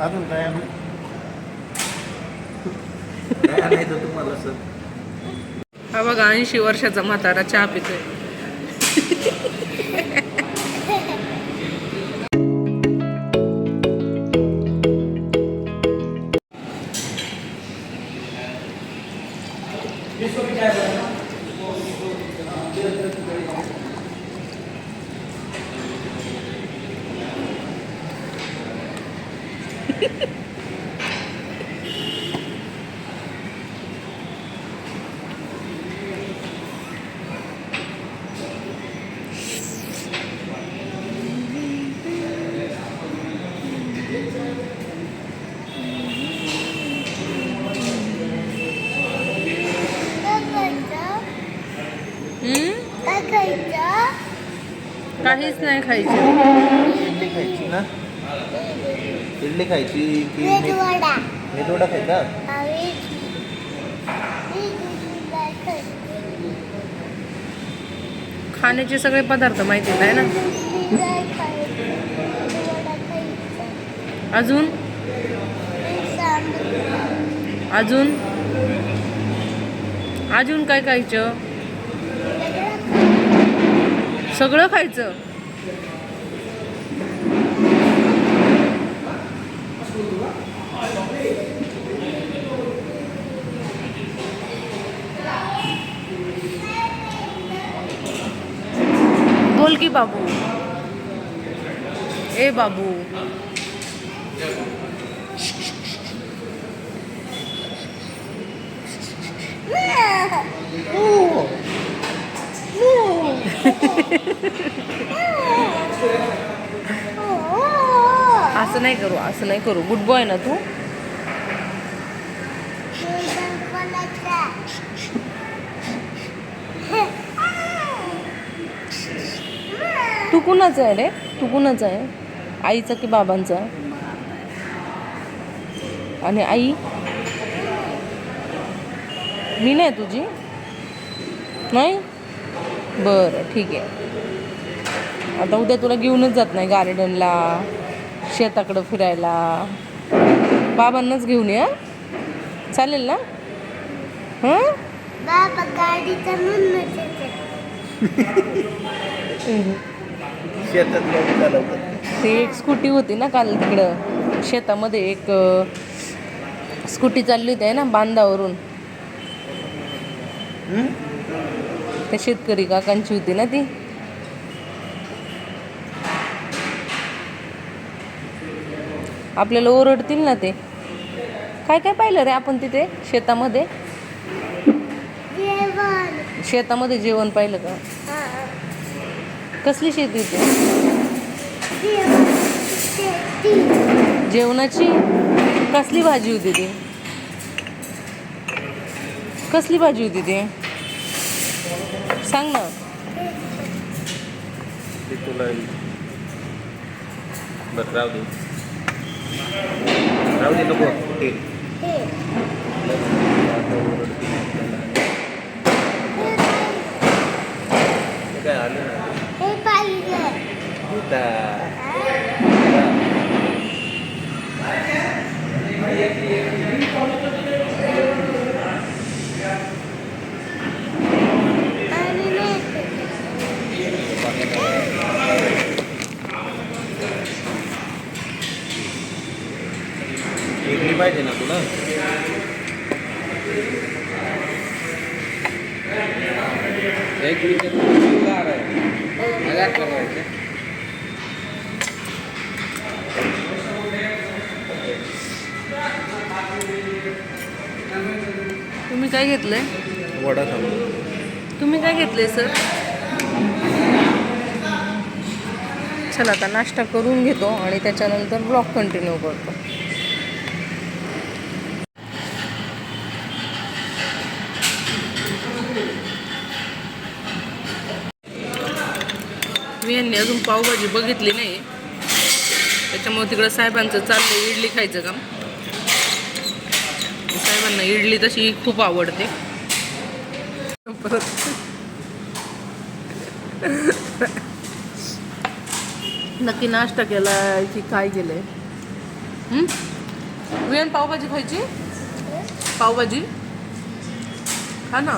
अजून काय तुम्हाला सर. हा बघा ऐंशी वर्षाचा म्हातारा चहा पितोय. काहीच नाही खायचं इडली खायची की मेदूवडा मेदोडा खायचा? खाण्याचे सगळे पदार्थ माहिती आहे ना? अजून? अजून? अजून काय खायचं? सगळं खायचं? बोल की बाबू। ए बाबू। असं नाही करू असं नाही करू. गुड बॉय ना तू? तू कुणाचा आहे रे तू कुणाचा आहे. आईचा की बाबांचा? आणि आई? मी नाही तुझी? नाही? बरं ठीक आहे. आता उद्या तुला घेऊनच जात नाही गार्डनला शेताकडं फिरायला. बाबांनाच घेऊन ये? चालेल ना? हां? बाबा गाडीचा शेतात जाऊन चालवतात. ते एक स्कूटी होती ना काल तिकडं. शेतामध्ये एक अ, स्कूटी चालली होती आहे ना बांधावरून? त्या शेतकरी काकांची होती ना ती. आपल्याला ओरडतील ना ते. काय काय पाहिलं रे आपण तिथे शेतामध्ये? जेवण. शेतामध्ये जेवण पाहिलं का. कसली शेती होती जेवणाची? कसली भाजी होती ती? कसली भाजी होती ती? सांग ना. राहू दे. राहू दे नको. गीता. आणि नाही इडली पाहिजे ना तुला एक तुम्ही काय घेतलंय? वडा तुम्ही काय घेतलंय सर? चला आता नाश्ता करून घेतो आणि त्याच्यानंतर ब्लॉग कंटिन्यू करतो. मी यांनी अजून पावभाजी बघितली नाही. त्याच्यामुळे तिकडं साहेबांचं चाललंय इडली खायचं काम. साहेबांना इडली तशी खूप आवडते. परत नक्की नाश्ता केला की काय केलंय? हं? वेन पावभाजी खायची? पावभाजी? खा ना.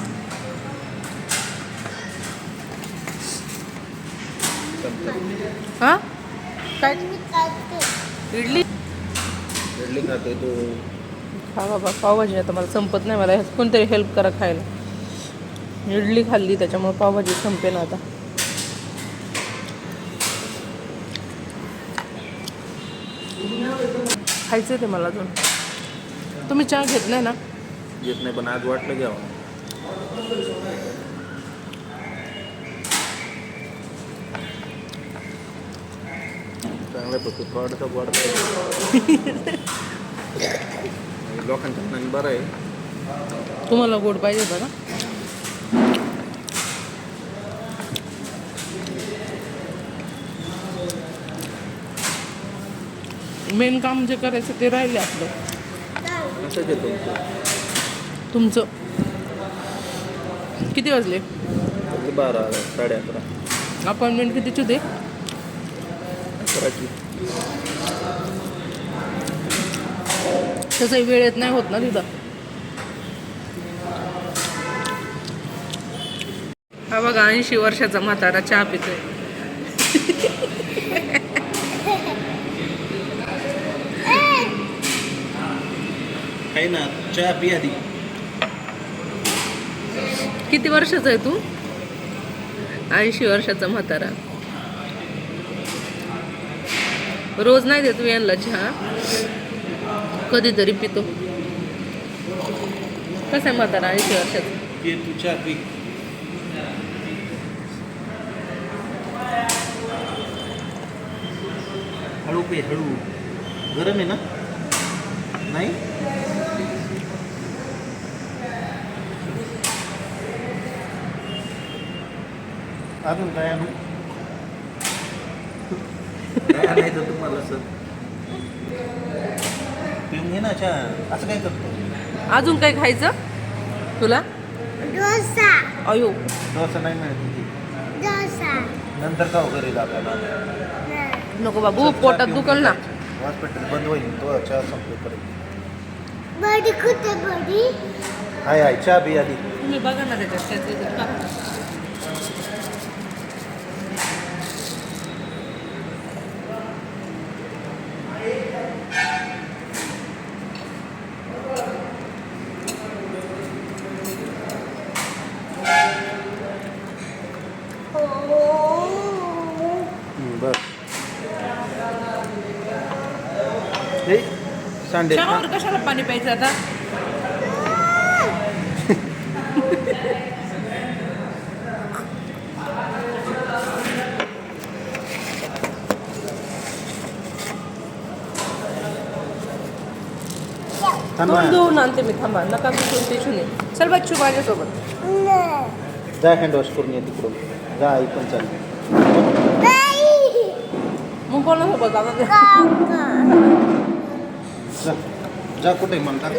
हा? काय? खाते. इडली? इडली खातोय तू. खा बाबा पावभाजी आता मला संपत नाही मला ह्यात कोणतरी हेल्प करा खायला. इडली खाल्ली त्याच्यामुळे पावभाजी संपेना आता. खायचं ते मला अजून. तुम्ही चहा घेत नाही ना? येत नाही पण आज वाटलं घ्यावं चांगल्या पद्धती थोडासा वाढत लोकांच्या मनाने बरं आहे. तुम्हाला गोड पाहिजे होता ना? मेन काम जे करायचं ते राहिले आपलं. तुमचं? किती वाजले? बारा साडे अकरा. अपॉइंटमेंट कितीची होते? अकराची. तसंही वेळेत नाही होत ना तिथं. हा बघा ऐंशी वर्षाचा म्हातारा चहा पितोय. आहे ना चहा पी आधी. किती वर्षाचा आहे तू? ऐंशी वर्षाचा म्हातारा. रोज नाही देत तू यांना चहा? कधीतरी पितो. कसं आहे म्हातारा ऐंशी वर्षाचा? हळू पे हळू. गरम आहे ना? नाही? अजून काय आणू? काय तुम्हाला सर? पिऊन घे ना चहा असं काय करतो? अजून काय खायचं? तुला? डोसा. अयो. डोसा नाही मिळत. डोसा. नंतर का करेल आपल्याला. नाही. नको बाबू पोटात दुखल ना. हॉस्पिटल बंद होईल तो चहा संपेपर्यंत बडी कुठे बडी? हाय हाय चहा बी आधी. तुम्ही बघा ना त्याच्यात त्याचं सांडे. चहावर कशाला पाणी प्यायचं आता? थांबा. दोन दोन आणते मी थांबा. नका टिशू नाही चल बच्चू माझ्यासोबत. जा हँड वॉश करून ये तिकडून. जा आई पण चालली नाही. मग कोणासोबत आता. जा. जा कुठे म्हणतात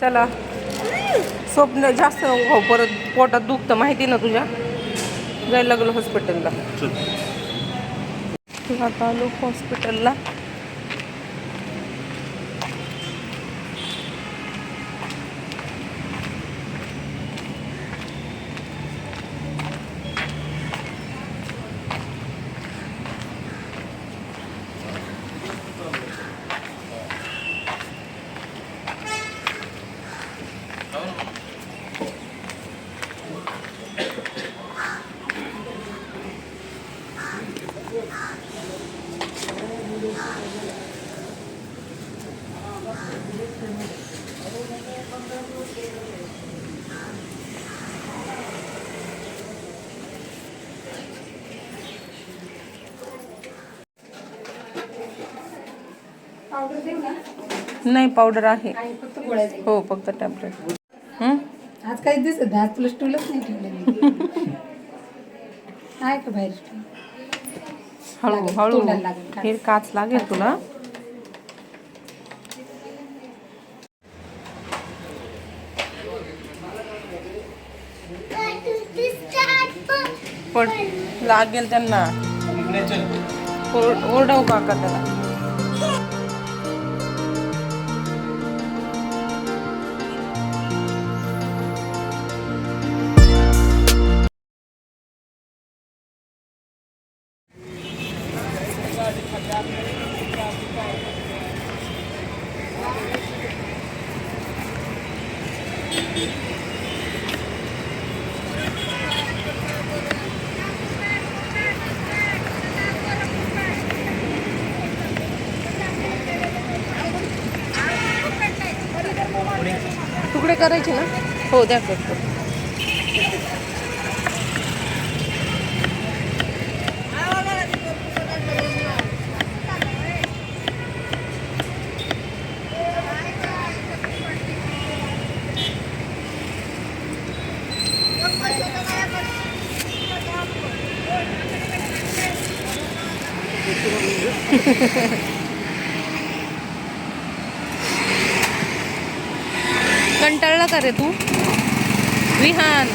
चला. स्वप्न जास्त नको खाऊ परत पोटात दुखतं माहिती ना तुझ्या? जायला लागलो हॉस्पिटलला आता आलो हॉस्पिटलला नाही पावडर आहे. फक्त गोळ्या हो फक्त टॅबलेट हं? आज काही दिसत नाही आज तुला स्टूलच नाही ठेवलेली आहे का बाहेर हळू लागेल, हळू. तोंडाला लागेल, काच. हे काच लागेल तुला. पण. लागेल त्यांना. ओर- ओरडाऊ काका त्याला? तुकडे करायचे ना? हो द्या करतो. कंटाळला का रे तू? विहान.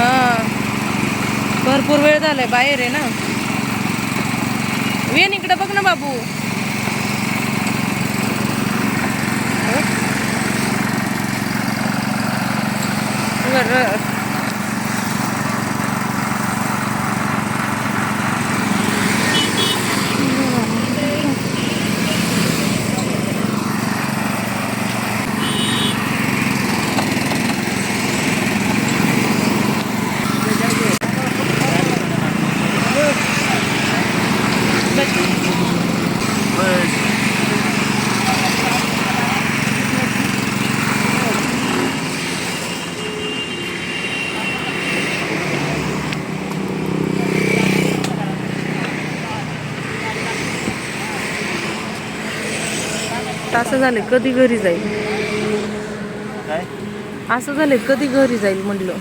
हा. भरपूर वेळ झालाय बाहेर आहे ना. विहान इकडे बघ ना बाबू. बरं. असं झालं कधी घरी जाईल? काय? असं झालंय कधी घरी जाईल म्हणलं?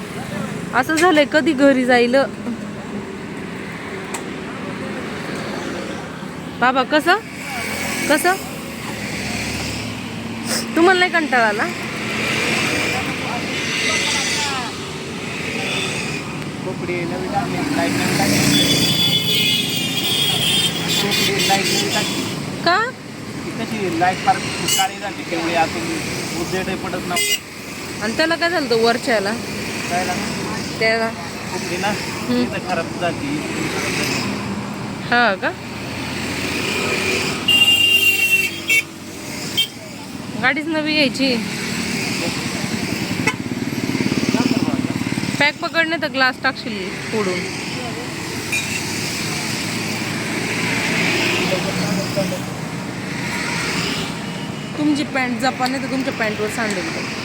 असं झालंय कधी घरी जाईल? बाबा कसं? कसं? तुम्हाला नाही कंटाळा आला? का? ती लाइट फार काळी झाली तेवढी आतून उद्देट पडत नव्हतं. आणि त्याला काय झालं होतं वरच्याला? काय लागलं त्याला? कोकडी ना? इथं खराब झाली खराब झाली हा का? गाडीच नवी घ्यायची पॅक पकडणे तर ग्लास टाकशील फोडून. तुमची पॅन्ट जपान नाही तर तुमच्या पॅन्टवर सांडेल